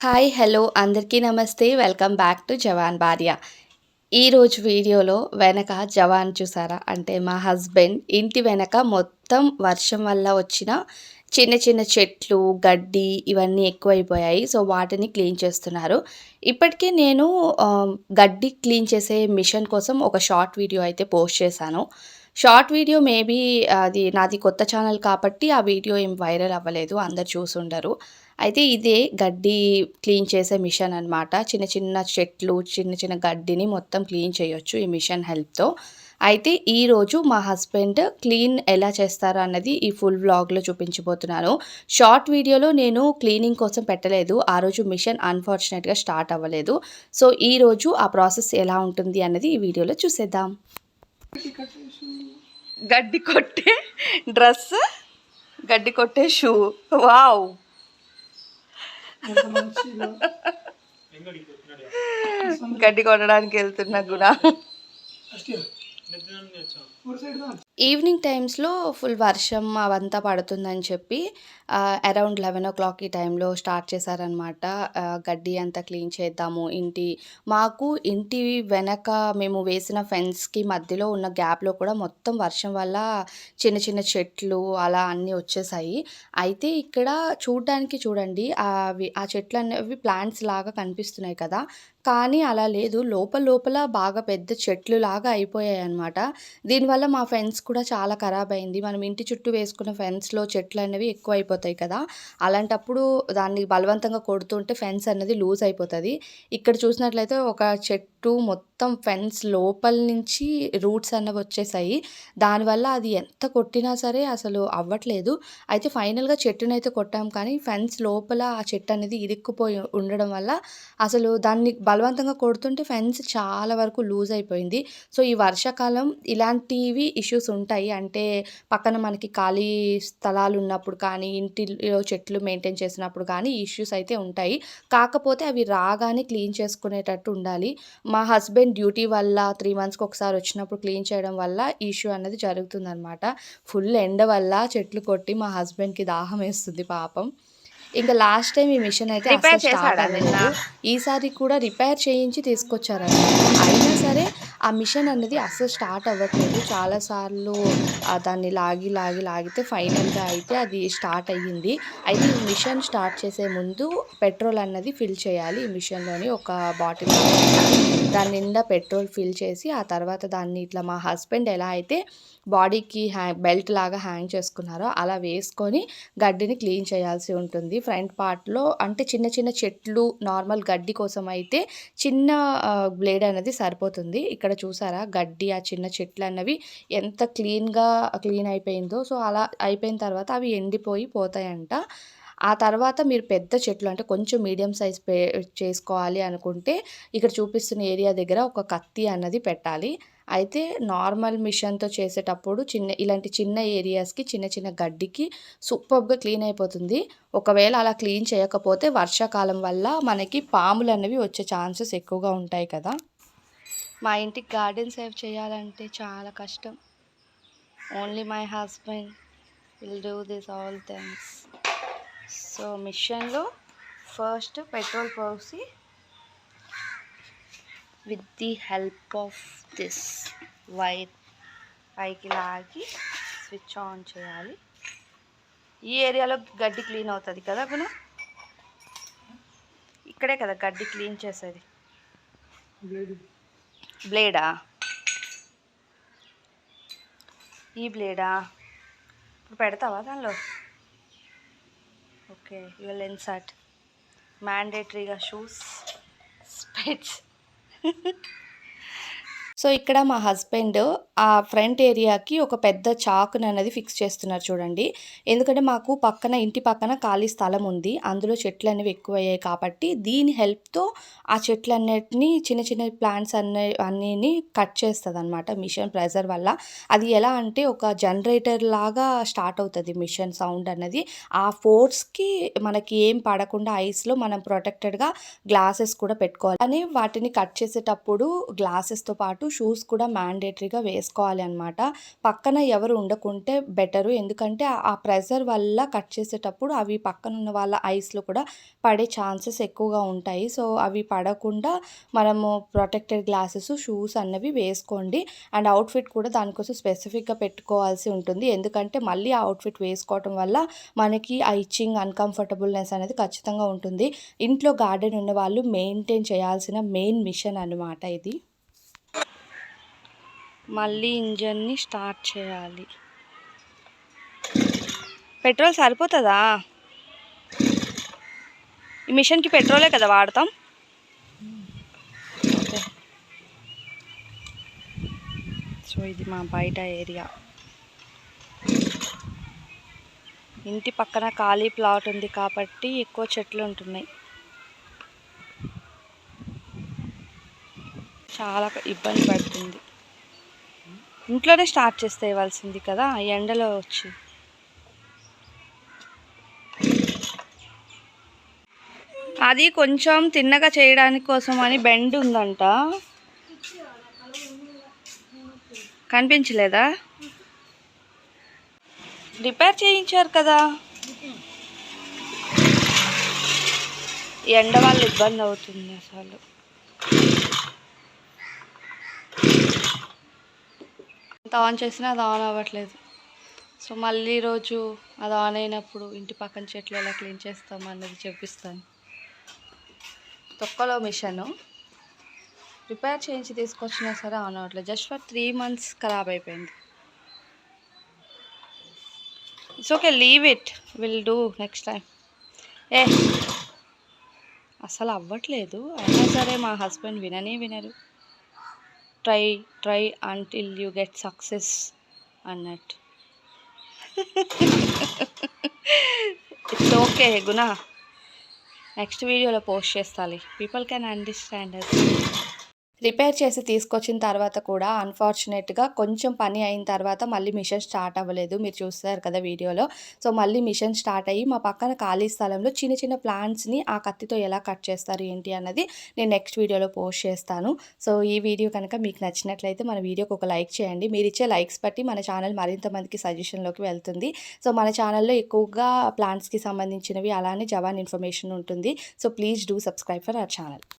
Hi hello అందరికీ నమస్తే. Welcome back to జవాన్ భార్య. ఈరోజు వీడియోలో వెనక జవాన్ చూసారా? అంటే మా హస్బెండ్ ఇంటి వెనక మొత్తం వర్షం వల్ల వచ్చిన చిన్న చిన్న చెట్లు గడ్డి ఇవన్నీ ఎక్కువైపోయాయి. సో వాటిని క్లీన్ చేస్తున్నారు. ఇప్పటికే నేను గడ్డి క్లీన్ చేసే మిషన్ కోసం ఒక షార్ట్ వీడియో అయితే పోస్ట్ చేశాను. షార్ట్ వీడియో మేబీ అది నాది కొత్త ఛానల్ కాబట్టి ఆ వీడియో ఏం వైరల్ అవ్వలేదు అందరు చూసుండరు. అయితే ఇదే గడ్డి క్లీన్ చేసే మిషన్ అన్నమాట. చిన్న చిన్న చెట్లు చిన్న చిన్న గడ్డిని మొత్తం క్లీన్ చేయొచ్చు ఈ మిషన్ హెల్ప్తో. అయితే ఈరోజు మా హస్బెండ్ క్లీన్ ఎలా చేస్తారో అన్నది ఈ ఫుల్ వ్లాగ్లో చూపించబోతున్నాను. షార్ట్ వీడియోలో నేను క్లీనింగ్ కోసం పెట్టలేదు ఆ రోజు మిషన్ అన్ఫార్చునేట్గా స్టార్ట్ అవ్వలేదు. సో ఈ రోజు ఆ ప్రాసెస్ ఎలా ఉంటుంది అన్నది ఈ వీడియోలో చూసేద్దాం. గడ్డి కొట్టే డ్రెస్ గడ్డి కొట్టే షూ. వావ్. గడ్డి కొట్టడానికి వెళ్తున్నా గుణ. ఈవినింగ్ టైమ్స్లో ఫుల్ వర్షం అవంతా పడుతుందని చెప్పి అరౌండ్ లెవెన్ ఓ క్లాక్ ఈ టైంలో స్టార్ట్ చేశారనమాట గడ్డి అంతా క్లీన్ చేద్దాము ఇంటి మాకు ఇంటి వెనక మేము వేసిన ఫెన్స్కి మధ్యలో ఉన్న గ్యాప్లో కూడా మొత్తం వర్షం వల్ల చిన్న చిన్న చెట్లు అలా అన్నీ వచ్చేసాయి. అయితే ఇక్కడ చూడడానికి చూడండి అవి ఆ చెట్లు అనేవి ప్లాంట్స్ లాగా కనిపిస్తున్నాయి కదా. కానీ అలా లేదు. లోపల లోపల బాగా పెద్ద చెట్లు లాగా అయిపోయాయి అనమాట దీనివల్ల మా ఫెన్స్ కూడా చాలా ఖరాబ్ అయింది. మనం ఇంటి చుట్టూ వేసుకున్న ఫెన్స్లో చెట్లు అనేవి ఎక్కువ అయిపోతాయి కదా. అలాంటప్పుడు దాన్ని బలవంతంగా కొడుతుంటే ఫెన్స్ అనేది లూజ్ అయిపోతుంది. ఇక్కడ చూసినట్లయితే ఒక చెట్టు మొత్తం ఫెన్స్ లోపల నుంచి రూట్స్ అనేవి వచ్చేసాయి. దానివల్ల అది ఎంత కొట్టినా సరే అసలు అవ్వట్లేదు. అయితే ఫైనల్గా చెట్టునైతే కొట్టాం కానీ ఫెన్స్ లోపల ఆ చెట్టు అనేది ఇరుక్కుపోయి ఉండడం వల్ల అసలు దాన్ని బలవంతంగా కొడుతుంటే ఫెన్స్ చాలా వరకు లూజ్ అయిపోయింది. సో ఈ వర్షాకాలం ఇలాంటివి ఇష్యూస్ ఉంటాయి. అంటే పక్కన మనకి ఖాళీ స్థలాలు ఉన్నప్పుడు కానీ ఇంటిలో చెట్లు మెయింటైన్ చేసినప్పుడు కానీ ఇష్యూస్ అయితే ఉంటాయి. కాకపోతే అవి రాగానే క్లీన్ చేసుకునేటట్టు ఉండాలి. మా హస్బెండ్ డ్యూటీ వల్ల త్రీ మంత్స్కి ఒకసారి వచ్చినప్పుడు క్లీన్ చేయడం వల్ల ఇష్యూ అనేది జరుగుతుందనమాట ఫుల్ ఎండ వల్ల చెట్లు కొట్టి మా హస్బెండ్కి దాహం వేస్తుంది పాపం. ఇంకా లాస్ట్ టైం ఈ మిషన్ అయితే స్టార్ట్ చేశాడా? ఈసారి కూడా రిపేర్ చేయించి తీసుకొచ్చారన్నమాట అయినా సరే ఆ మిషన్ అనేది అస్సలు స్టార్ట్ అవ్వట్లేదు. చాలాసార్లు దాన్ని లాగి లాగి లాగితే ఫైనల్గా అయితే అది స్టార్ట్ అయ్యింది. అయితే ఈ మిషన్ స్టార్ట్ చేసే ముందు పెట్రోల్ అన్నది ఫిల్ చేయాలి. ఈ మిషన్లోని ఒక బాటిల్ దాని నిండా పెట్రోల్ ఫిల్ చేసి ఆ తర్వాత దాన్ని ఇట్లా మా హస్బెండ్ ఎలా అయితే బాడీకి హ్యా బెల్ట్ లాగా హ్యాంగ్ చేసుకున్నారో అలా వేసుకొని గడ్డిని క్లీన్ చేయాల్సి ఉంటుంది. ఫ్రంట్ పార్ట్లో అంటే చిన్న చిన్న చెట్లు నార్మల్ గడ్డి కోసం అయితే చిన్న బ్లేడ్ అనేది సరిపోతుంది. ఇక్కడ చూసారా? గడ్డి ఆ చిన్న చెట్లు అన్నవి ఎంత క్లీన్గా క్లీన్ అయిపోయిందో. సో అలా అయిపోయిన తర్వాత అవి ఎండిపోయి పోతాయంట. ఆ తర్వాత మీరు పెద్ద చెట్లు అంటే కొంచెం మీడియం సైజ్ పే చేసుకోవాలి అనుకుంటే ఇక్కడ చూపిస్తున్న ఏరియా దగ్గర ఒక కత్తి అన్నది పెట్టాలి. అయితే నార్మల్ మిషన్తో చేసేటప్పుడు చిన్న ఇలాంటి చిన్న ఏరియాస్కి చిన్న చిన్న గడ్డికి సూపర్గా క్లీన్ అయిపోతుంది. ఒకవేళ అలా క్లీన్ చేయకపోతే వర్షాకాలం వల్ల మనకి పాములు అనేవి వచ్చే ఛాన్సెస్ ఎక్కువగా ఉంటాయి కదా. మా ఇంటికి గార్డెన్ సేవ్ చేయాలంటే చాలా కష్టం. Only my husband will do this all things. So మిషన్లో ఫస్ట్ పెట్రోల్ పోసి with the help of this wire పైకి లాగి స్విచ్ ఆన్ చేయాలి. ఈ ఏరియాలో గడ్డి క్లీన్ అవుతుంది కదా గుణ ఇక్కడే కదా గడ్డి క్లీన్ చేసేది. బ్లేడా? ఈ బ్లేడా? ఇప్పుడు పెడతావా దానిలో? ఓకే యువల్ ఇన్సర్ట్ మ్యాండేటరీగా షూస్ స్పెట్స్ సో ఇక్కడ మా హస్బెండ్ ఆ ఫ్రంట్ ఏరియాకి ఒక పెద్ద చాకుని అనేది ఫిక్స్ చేస్తున్నారు చూడండి. ఎందుకంటే మాకు పక్కన ఇంటి పక్కన ఖాళీ స్థలం ఉంది. అందులో చెట్లు అనేవి ఎక్కువయ్యాయి కాబట్టి దీని హెల్ప్తో ఆ చెట్లు అన్నిటిని చిన్న చిన్న ప్లాంట్స్ అన్ని అన్నీని కట్ చేస్తుంది అనమాట మిషన్ ప్రెజర్ వల్ల. అది ఎలా అంటే ఒక జనరేటర్ లాగా స్టార్ట్ అవుతుంది మిషన్ సౌండ్ అనేది. ఆ ఫోర్స్కి మనకి ఏం పడకుండా ఐస్లో మనం ప్రొటెక్టెడ్గా గ్లాసెస్ కూడా పెట్టుకోవాలి. అని వాటిని కట్ చేసేటప్పుడు గ్లాసెస్తో పాటు షూస్ కూడా మ్యాండేటరీగా వేసుకోవాలి చేసుకోవాలి అనమాట పక్కన ఎవరు ఉండకుంటే బెటరు. ఎందుకంటే ఆ- ప్రెషర్ ప్రెజర్ వల్ల కట్ చేసేటప్పుడు అవి పక్కన ఉన్న వాళ్ళ ఐస్లో కూడా పడే ఛాన్సెస్ ఎక్కువగా ఉంటాయి. సో అవి పడకుండా మనము ప్రొటెక్టెడ్ గ్లాసెస్ షూస్ అన్నవి వేసుకోండి. అండ్ అవుట్ఫిట్ కూడా దానికోసం స్పెసిఫిక్గా పెట్టుకోవాల్సి ఉంటుంది. ఎందుకంటే మళ్ళీ ఆ అవుట్ఫిట్ వేసుకోవటం వల్ల మనకి ఆ ఇచ్చింగ్ అన్కంఫర్టబుల్నెస్ అనేది ఖచ్చితంగా ఉంటుంది. ఇంట్లో గార్డెన్ ఉన్న వాళ్ళు మెయింటైన్ చేయాల్సిన మెయిన్ మిషన్ అనమాట ఇది. మళ్ళీ ఇంజన్ని స్టార్ట్ చేయాలి. పెట్రోల్ సరిపోతుందా? ఈ మిషన్కి పెట్రోలే కదా వాడతాం? సో ఇది మా బయట ఏరియా. ఇంటి పక్కన ఖాళీ ప్లాట్ ఉంది కాబట్టి ఎక్కువ చెట్లు ఉంటున్నాయి. చాలా ఇబ్బంది పడుతుంది. ఇంట్లోనే స్టార్ట్ చేస్తే ఇవ్వాల్సింది కదా ఆ ఎండలో వచ్చి. అది కొంచెం తిన్నగా చేయడానికి కోసం అని బెండ్ ఉందంట. కనిపించలేదా? రిపేర్ చేయించారు కదా. ఎండ వాళ్ళు ఇబ్బంది అవుతుంది అసలు. ఎంత ఆన్ చేసినా అది ఆన్ అవ్వట్లేదు. సో మళ్ళీ రోజు అది ఆన్ అయినప్పుడు ఇంటి పక్కన చెట్లు ఎలా క్లీన్ చేస్తాం అన్నది చెప్పిస్తాను. తొక్కలో మిషను. రిపేర్ చేయించి తీసుకొచ్చినా సరే ఆన్ అవ్వట్లేదు. జస్ట్ ఫర్ త్రీ మంత్స్ ఖరాబ్ అయిపోయింది. It's okay leave it will do next time ఏ అసలు అవ్వట్లేదు. అయినా సరే మా హస్బెండ్ విననే వినరు. Try try until you get success అన్నట్టు. ఇట్స్ ఓకే గుణ నెక్స్ట్ వీడియోలో పోస్ట్ చేస్తాలి. పీపుల్ కెన్ అండర్స్టాండ్ అది రిపేర్ చేసి తీసుకొచ్చిన తర్వాత కూడా అన్ఫార్చునేట్గా కొంచెం పని అయిన తర్వాత మళ్ళీ మిషన్ స్టార్ట్ అవ్వలేదు. మీరు చూస్తారు కదా వీడియోలో. సో మళ్ళీ మిషన్ స్టార్ట్ అయ్యి మా పక్కన ఖాళీ స్థలంలో చిన్న చిన్న ప్లాంట్స్ని ఆ కత్తితో ఎలా కట్ చేస్తారు ఏంటి అన్నది నేను నెక్స్ట్ వీడియోలో పోస్ట్ చేస్తాను. సో ఈ వీడియో కనుక మీకు నచ్చినట్లయితే మన వీడియోకి ఒక లైక్ చేయండి. మీరు ఇచ్చే లైక్స్ బట్టి మన ఛానల్ మరింత మందికి సజెషన్లోకి వెళ్తుంది. సో మన ఛానల్లో ఎక్కువగా ప్లాంట్స్కి సంబంధించినవి అలానే జవాన్ ఇన్ఫర్మేషన్ ఉంటుంది. So please do subscribe for our channel.